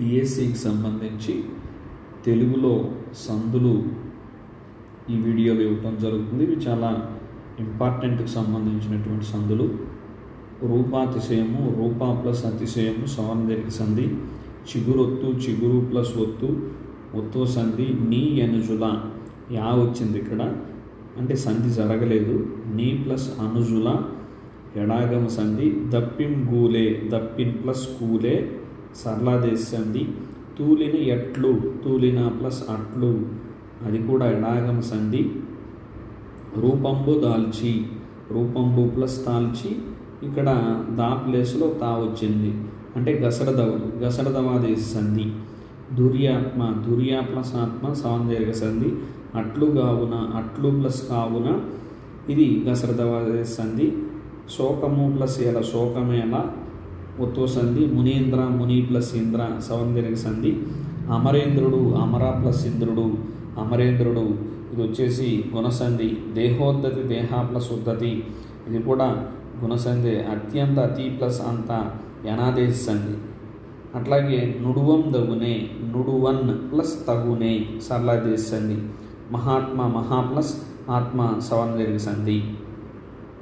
డిఎస్సికి సంబంధించి తెలుగులో సందులు ఈ వీడియోలో ఇవ్వటం జరుగుతుంది. ఇవి చాలా ఇంపార్టెంట్కి సంబంధించినటువంటి సందులు. రూపాతిశయము రూపా ప్లస్ అతిశయము సవర్ణదీర్ఘ సంధి చిగురొత్తు చిగురు ప్లస్ ఒత్తు ఒత్తు సంధి నీ అనుజుల. యా వచ్చింది ఇక్కడ. అంటే సంధి జరగలేదు. నీ ప్లస్ అనుజుల ఎడాగమ సంధి దప్పిం గూలే దప్పిన్ ప్లస్ కూలే సరళాదేశ చేసింది తూలిన ఎట్లు తూలిన ప్లస్ అట్లు. అది కూడా ఎడాగమ సంధి రూపంబు దాల్చి రూపంబు ప్లస్ దాల్చి ఇక్కడ దా ప్లేస్లో తా వచ్చింది. అంటే గసడదవలు గసడదవాదేశ సంధి దుర్యాత్మ దుర్యా ప్లస్ ఆత్మ సౌందర్య సంధి అట్లు కావున అట్లు ప్లస్ కావున ఇది గసరదవాదేశ సంధి శోకము ప్లస్ ఎలా శోకమేలా ఒత్తో సంధి మునీంద్ర ముని ప్లస్ ఇంద్ర సౌందర్య సంధి అమరేంద్రుడు అమర ప్లస్ ఇంద్రుడు అమరేంద్రుడు. ఇది వచ్చేసి గుణసంధి దేహోద్ధతి దేహ ప్లస్ ఉద్ధతి. ఇది కూడా గుణసంధి అత్యంత అతి ప్లస్ అంత యనాదేశ సంధి. అట్లాగే నుడువం దగునే నుడువన్ ప్లస్ తగునే సరళాదేశ సంధి. మహాత్మ మహా ప్లస్ ఆత్మ సవర్ణ సంధి.